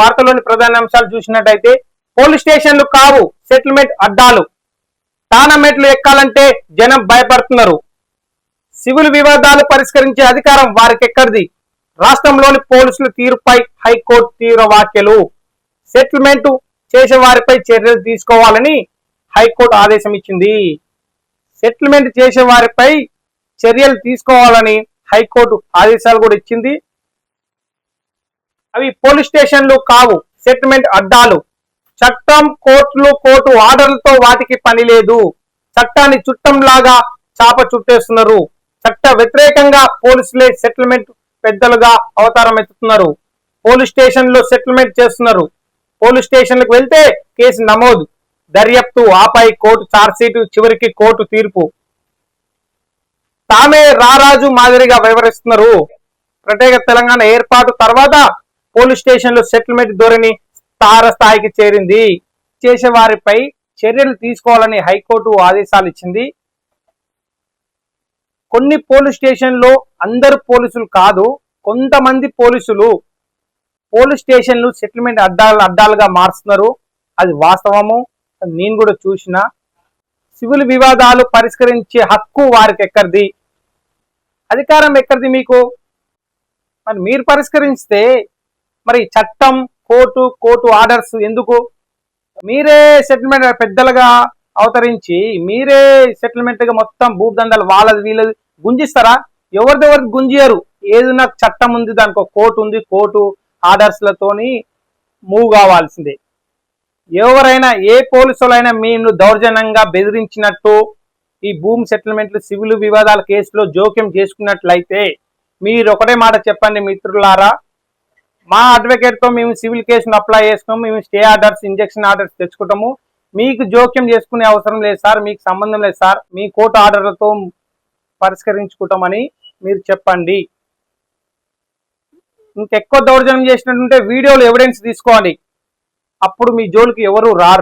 వార్తలోని ప్రధాన అంశాలు చూసినట్టయితే పోలీస్ స్టేషన్లు కావు సెటిల్మెంట్ అడ్డాలు తానా ఎక్కాలంటే జనం భయపడుతున్నారు. సివిల్ వివాదాలు పరిష్కరించే అధికారం వారికి ఎక్కడిది రాష్ట్రంలోని పోలీసుల తీరుపై హైకోర్టు తీవ్ర వ్యాఖ్యలు. సెటిల్మెంట్ చేసే వారిపై చర్యలు తీసుకోవాలని హైకోర్టు ఆదేశం ఇచ్చింది సెటిల్మెంట్ చేసే వారిపై చర్యలు తీసుకోవాలని హైకోర్టు ఆదేశాలు కూడా ఇచ్చింది. అవి పోలీస్ స్టేషన్లు కావు. సెటిల్మెంట్ అడ్డాలు చట్టం కోర్టులు కోర్టు ఆర్డర్లతో వాటికి పని లేదు. చట్టాన్ని చుట్టంలాగా చాప చుట్టేస్తున్నారు. చట్ట వ్యతిరేకంగా పోలీసులే సెటిల్మెంట్ పెద్దలుగా అవతారం ఎత్తుతున్నారు. పోలీస్ స్టేషన్లో సెటిల్మెంట్ చేస్తున్నారు. పోలీస్ స్టేషన్లకు వెళ్తే కేసు నమోదు. దర్యాప్తు ఆపై కోర్టు చార్జ్షీట్ చివరికి కోర్టు తీర్పు. తామే రారాజు మాదిరిగా వివరిస్తున్నారు ప్రత్యేక తెలంగాణ ఏర్పాటు తర్వాత పోలీస్ స్టేషన్లో సెటిల్మెంట్ ధోరణి తార స్థాయికి చేరింది. చేసే వారిపై చర్యలు తీసుకోవాలని హైకోర్టు ఆదేశాలు ఇచ్చింది. కొన్ని పోలీస్ స్టేషన్లో అందరు పోలీసులు కాదు కొంతమంది పోలీసులు పోలీస్ స్టేషన్లు సెటిల్మెంట్ అడ్డాలు అడ్డాలుగా మారుస్తున్నారు. అది వాస్తవము. అది నేను కూడా చూసిన సివిల్ వివాదాలు పరిష్కరించే హక్కు వారికి ఎక్కడిది? అధికారం ఎక్కడిది మీకు? మరి మీరు పరిష్కరిస్తే మరి చట్టం కోర్టు కోర్టు ఆర్డర్స్ ఎందుకు? మీరే సెటిల్మెంట్ పెద్దలుగా అవతరించి మీరే సెటిల్మెంట్గా మొత్తం భూదందాలు వాళ్ళది వీళ్ళది గుంజిస్తారా? ఎవరిదెవరు గుంజియరు ఏది ఏదైనా చట్టం ఉంది దానికి కోర్టు ఉంది కోర్టు ఆర్డర్స్లతోని మూవ్ కావాల్సిందే. ఎవరైనా ఏ పోలీసులైనా మేము దౌర్జన్యంగా బెదిరించినట్టు ఈ భూమి సెటిల్మెంట్లు సివిల్ వివాదాల కేసులో జోక్యం చేసుకున్నట్లయితే మీరు ఒకటే మాట చెప్పండి మిత్రులారా మా అడ్వకేట్తో మేము సివిల్ కేసును అప్లై చేసుకున్నాము మేము స్టే ఆర్డర్స్ ఇంజక్షన్ ఆర్డర్స్ తెచ్చుకుంటాము. మీకు జోక్యం చేసుకునే అవసరం లేదు సార్. మీకు సంబంధం లేదు సార్. మీ కోర్టు ఆర్డర్లతో పరిష్కరించుకుంటామని మీరు చెప్పండి. ఇంకెక్కువ దౌర్జన్యం చేసినట్టుంటే వీడియోలు ఎవిడెన్స్ తీసుకోవాలి. అప్పుడు మీ జోలికి ఎవరు రారు.